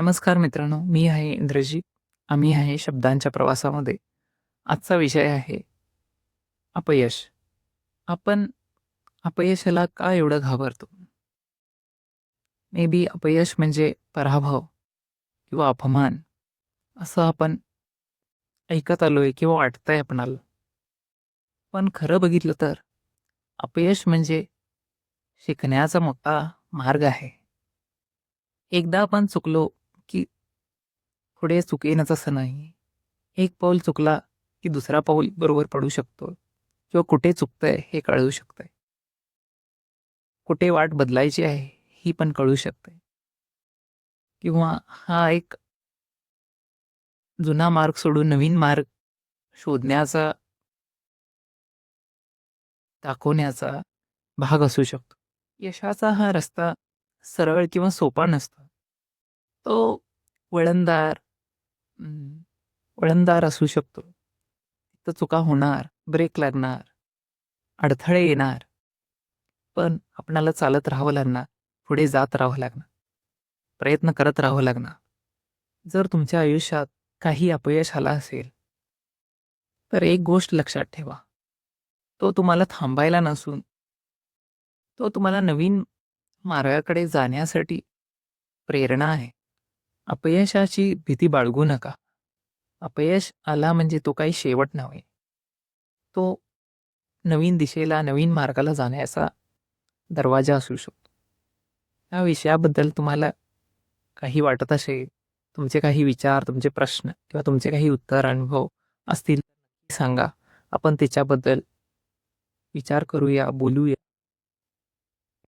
नमस्कार मित्रांनो मी आहे इंद्रजीत. आम्ही आहे शब्दांच्या प्रवासामध्ये. आजचा विषय आहे अपयश. आपण अपयशाला का एवढं घाबरतो? मे बी अपयश म्हणजे पराभव किंवा अपमान असं आपण ऐकत आलोय किंवा वाटतंय आपणाला. पण खरं बघितलं तर अपयश म्हणजे शिकण्याचा मोठा मार्ग आहे. एकदा आपण चुकलो की पुढे चुकेनच असं नाही. एक पाऊल चुकला की दुसरा पाऊल बरोबर पडू शकतो. किंवा कुठे चुकतंय हे कळू शकतंय. कुठे वाट बदलायची आहे ही पण कळू शकते किंवा हा एक जुना मार्ग सोडून नवीन मार्ग शोधण्याचा दाखवण्याचा भाग असू शकतो. यशाचा हा रस्ता सरळ किंवा सोपा नसतो. तो वळणदार वळणदार असू शकतो. तिथं चुका होणार ब्रेक लागणार अडथळे येणार पण आपणाला चालत राहावं लागणार पुढे जात राहावं लागणार प्रयत्न करत राहावं लागणार. जर तुमच्या आयुष्यात काही अपयश आला असेल तर एक गोष्ट लक्षात ठेवा. तो तुम्हाला थांबायला नसून तो तुम्हाला नवीन मार्गाकडे जाण्यासाठी प्रेरणा आहे. अपयशाची भीती बाळगू नका. अपयश आला म्हणजे तो काही शेवट नव्हे. तो नवीन दिशेला नवीन मार्गाला जाण्याचा दरवाजा असू शकतो. या विषयाबद्दल तुम्हाला काही वाटत असेल तुमचे काही विचार तुमचे प्रश्न किंवा तुमचे काही उत्तर अनुभव असतील सांगा. आपण त्याच्याबद्दल विचार करूया बोलूया.